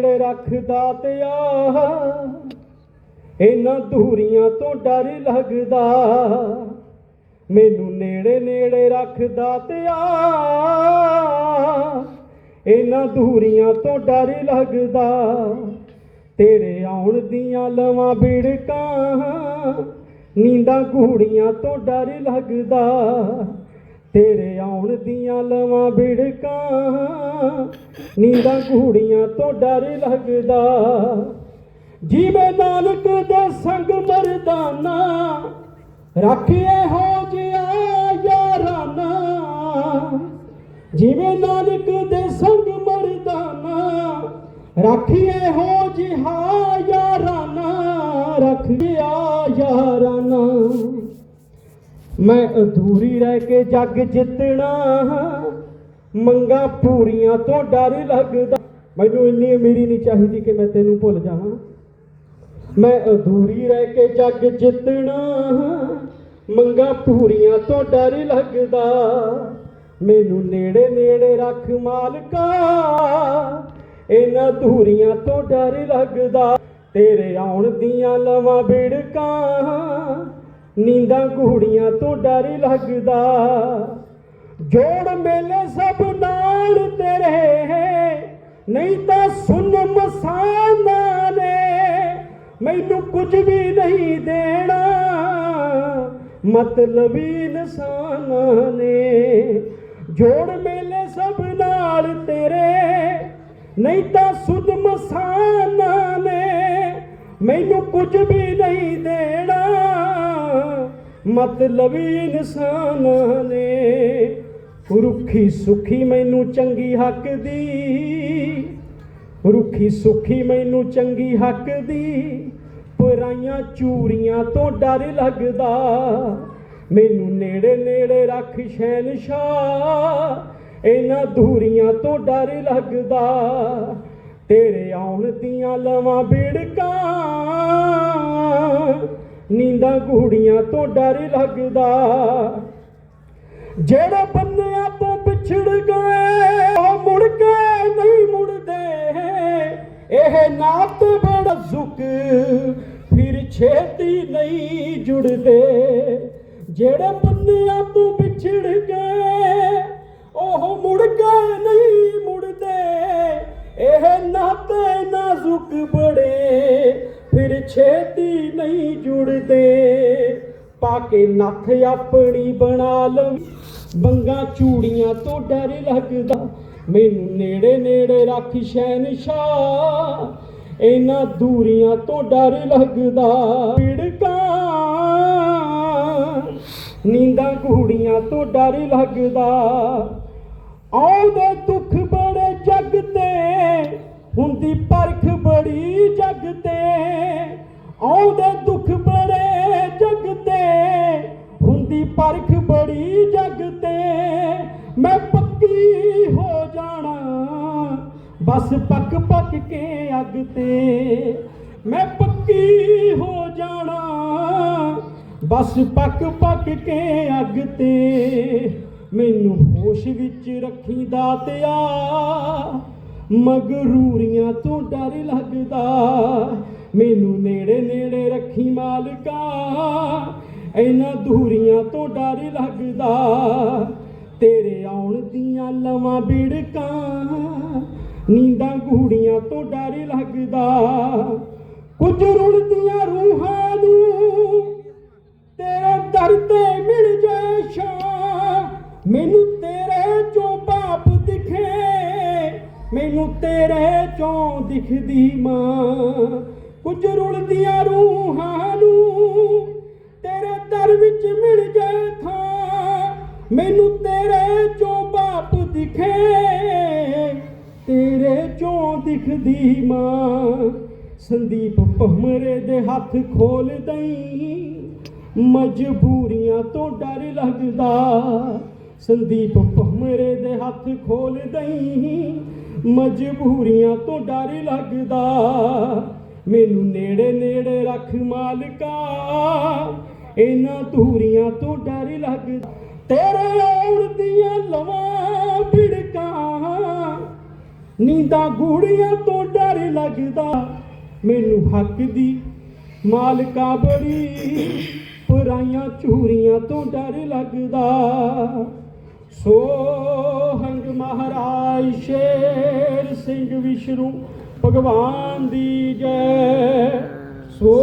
ਨੇੜੇ ਰੱਖਦਾ ਤਿਆ ਇਹਨਾਂ ਦੂਰੀਆਂ ਤੋਂ ਡਰ ਲੱਗਦਾ। ਮੈਨੂੰ ਨੇੜੇ ਨੇੜੇ ਰੱਖਦਾ ਤੇ ਆ। ਇਹਨਾਂ ਦੂਰੀਆਂ ਤੋਂ ਡਰ ਲੱਗਦਾ। ਤੇਰੇ ਆਉਣ ਦੀਆਂ ਲਵਾਂ ਬਿੜਕਾਂ, ਨੀਂਦਾਂ ਘੂੜੀਆਂ ਤੋਂ ਡਰ ਲੱਗਦਾ। ਤੇਰੇ ਆਉਣ ਦੀਆਂ ਲਵਾਂ ਬਿੜਕਾਂ। ਨੀਂਦਾਂ ਘੂੜੀਆਂ ਤੋਂ ਡਰ ਲੱਗਦਾ। ਜੀਵੇ ਨਾਨਕ ਦੇ ਸੰਗ ਮਰਦਾਨਾ ਰੱਖਿਏ ਹੋ ਜਿਆ ਯਾਰਾਨਾ। ਜਿਵੇਂ ਨਾਨਕ ਦੇ ਸੰਗ ਮਰਦਾਨਾ ਰੱਖਿਏ ਹੋ ਜਿਹਾ ਯਾਰਾਨਾ। ਰੱਖਿਆ ਯਾਰਾਨਾ ਮੈਂ ਅਧੂਰੀ ਰਹਿ ਕੇ ਜੱਗ ਜਿੱਤਣਾ ਮੰਗਾ ਪੂਰੀਆਂ ਤੋਂ ਡਰ ਲੱਗਦਾ। ਮੈਨੂੰ ਇੰਨੀ ਅਮੀਰੀ ਨਹੀਂ ਚਾਹੀਦੀ ਕਿ ਮੈਂ ਤੈਨੂੰ ਭੁੱਲ ਜਾਵਾਂ। ਮੈਂ ਅਧੂਰੀ ਰਹਿ ਕੇ ਜੱਗ ਜਿੱਤਣਾ ਮੰਗਾ ਪੂਰੀਆਂ ਤੋਂ ਡਰ ਲੱਗਦਾ। ਮੈਨੂੰ ਨੇੜੇ ਨੇੜੇ ਰੱਖ ਮਾਲਕਾ। ਇਹਨਾਂ ਧੂਰੀਆਂ ਤੋਂ ਡਰ ਲੱਗਦਾ। ਤੇਰੇ ਆਉਣ ਦੀਆਂ ਲਵਾਂ ਬਿੜਕਾਂ ਨੀਂਦਾਂ ਘੂੜੀਆਂ ਤੋਂ ਡਰ ਲੱਗਦਾ। ਜੋੜ ਮੇਲੇ ਸਭ ਨਾਲ ਤੇਰੇ ਨਹੀਂ ਤਾਂ ਸੁਣ ਮਸਾਨਾ ਨੇ ਮੈਨੂੰ ਕੁਝ ਵੀ ਨਹੀਂ ਦੇਣਾ। ਮਤਲਬੀ ਇਨਸਾਨਾਂ ਨੇ। ਜੋੜ ਮੇਲੇ ਸਭ ਨਾਲ ਤੇਰੇ, ਨਹੀਂ ਤਾਂ ਸੁਧ ਮਸਾਨਾ ਨੇ ਮੈਨੂੰ ਕੁਝ ਵੀ ਨਹੀਂ ਦੇਣਾ। ਮਤਲਬੀ ਇਨਸਾਨਾਂ ਨੇ ਰੁੱਖੀ ਸੁਖੀ ਮੈਨੂੰ ਚੰਗੀ ਹੱਕ ਦੀ। ਰੁੱਖੀ ਸੁਖੀ ਮੈਨੂੰ ਚੰਗੀ ਹੱਕ ਦੀ। ਪਰਾਈਆਂ ਚੂਰੀਆਂ ਤੋਂ ਡਰ ਲੱਗਦਾ। ਮੈਨੂੰ ਨੇੜੇ ਨੇੜੇ ਰੱਖ ਸ਼ਹਿਨਸ਼ਾਹ। ਇਹਨਾਂ ਧੂਰੀਆਂ ਤੋਂ ਡਰ ਲੱਗਦਾ। ਤੇਰੇ ਆਉਣ ਦੀਆਂ ਲਵਾਂ ਬਿੜਕਾਂ। ਨੀਂਦਾਂ ਘੂੜੀਆਂ ਤੋਂ ਡਰ ਲੱਗਦਾ। ਜਿਹੜੇ ਬੰਦਿਆਂ ਤੋਂ ਵਿਛੜ ਗਏ, ਉਹ ਮੁੜ ਕੇ ਨਹੀਂ ਮੁੜਦੇ। ਇਹ ਨਾਤ ਬੜਾ ਜ਼ੁਕ ਫਿਰ ਛੇਤੀ ਨਹੀਂ ਜੁੜਦੇ। ਜਿਹੜੇ ਬੰਦਿਆਂ ਤੋਂ ਪਿਛੜ ਗਏ ਨਹੀਂ ਪਾ ਕੇ ਨੱਥ ਆਪਣੀ ਬਣਾ ਲਵ। ਬੰਗਾ ਚੂੜੀਆਂ ਤੋਂ ਡਰ ਲੱਗਦਾ, ਮੈਨੂੰ ਨੇੜੇ ਨੇੜੇ ਰੱਖ ਸ਼ਹਿਨਸ਼ਾਹ। ਇਹਨਾਂ ਦੂਰੀਆਂ ਤੋਂ ਡਰ ਲੱਗਦਾ ਪਿੜਕਾਂ ਨੀਂਦਾਂ ਘੂੜੀਆਂ ਤੋਂ ਡਰ ਲੱਗਦਾ। ਆਉਂਦੇ ਦੁੱਖ ਬੜੇ ਜਗ ਤੇ, ਹੁੰਦੀ ਪਰਖ ਬੜੀ ਜਗ ਤੇ। ਆਉਂਦੇ ਪੱਕ ਪੱਕ ਕੇ ਅੱਗ ਤੇ। ਮੈਂ ਪੱਕੀ ਹੋ ਜਾਣਾ। ਬਸ ਪੱਕ ਪੱਕ ਕੇ ਅੱਗ ਤੇ। ਮੈਨੂੰ ਹੋਸ਼ ਵਿੱਚ ਰੱਖੀ ਦਾਤਿਆ ਮਗਰੂਰੀਆਂ ਤੋਂ ਡਰ ਲੱਗਦਾ। ਮੈਨੂੰ ਨੇੜੇ ਨੇੜੇ ਰੱਖੀ ਮਾਲਕਾ। ਇਹਨਾਂ ਦੂਰੀਆਂ ਤੋਂ ਡਰ ਲੱਗਦਾ। ਤੇਰੇ ਆਉਣ ਦੀਆਂ ਲਵਾਂ ਬਿੜਕਾਂ ਨੀਂਦਾਂ ਘੂੜੀਆਂ ਤੋਂ ਡਰ ਲੱਗਦਾ। ਕੁਝ ਰੁਲਦੀਆਂ ਰੂਹਾਂ ਨੂੰ ਤੇਰੇ ਦਰ ਤੇ ਮਿਲ ਜਾਏ ਸ਼ਾਂ ਮੈਨੂੰ ਤੇਰੇ ਚੋਂ ਬਾਪ ਦਿਖੇ, ਮੈਨੂੰ ਤੇਰੇ ਚੋਂ ਦਿਖਦੀ ਮਾਂ। ਕੁਝ ਰੁਲਦੀਆਂ ਰੂਹਾਂ ਤੇਰੇ ਦਿਖਦੀ ਮਾਂ? ਸੰਦੀਪ ਭਮਰੇ ਦੇ ਹੱਥ ਖੋਲ ਦਈ। ਮਜਬੂਰੀਆਂ ਤੋਂ ਡਰ ਲੱਗਦਾ। ਸੰਦੀਪ ਭਮਰੇ ਦੇ ਹੱਥ ਖੋਲ ਦਈ। ਮਜਬੂਰੀਆਂ ਤੋਂ ਡਰ ਲੱਗਦਾ। ਮੈਨੂੰ ਨੇੜੇ ਨੇੜੇ ਰੱਖ ਮਾਲਕਾ। ਇਹਨਾਂ ਧੂਰੀਆਂ ਤੋਂ ਡਰ ਲੱਗਦਾ। ਤੇਰੇ ਆਉਣ ਦੀਆਂ ਲਵਾਂ ਬਿੜਕਾਂ ਨੀਂਦਾਂ ਗੂੜੀਆਂ ਤੋਂ ਡਰ ਲੱਗਦਾ। ਮੈਨੂੰ ਹੱਕ ਦੀ ਮਾਲਕਾ ਬੜੀ। ਪੁਰਾਈਆਂ ਚੂਰੀਆਂ ਤੋਂ ਡਰ ਲੱਗਦਾ। ਸੋ ਹੰਗ ਮਹਾਰਾਜ ਸ਼ੇਰ ਸਿੰਘ ਵਿਸ਼ਨੂੰ, ਭਗਵਾਨ ਦੀ ਜੈ।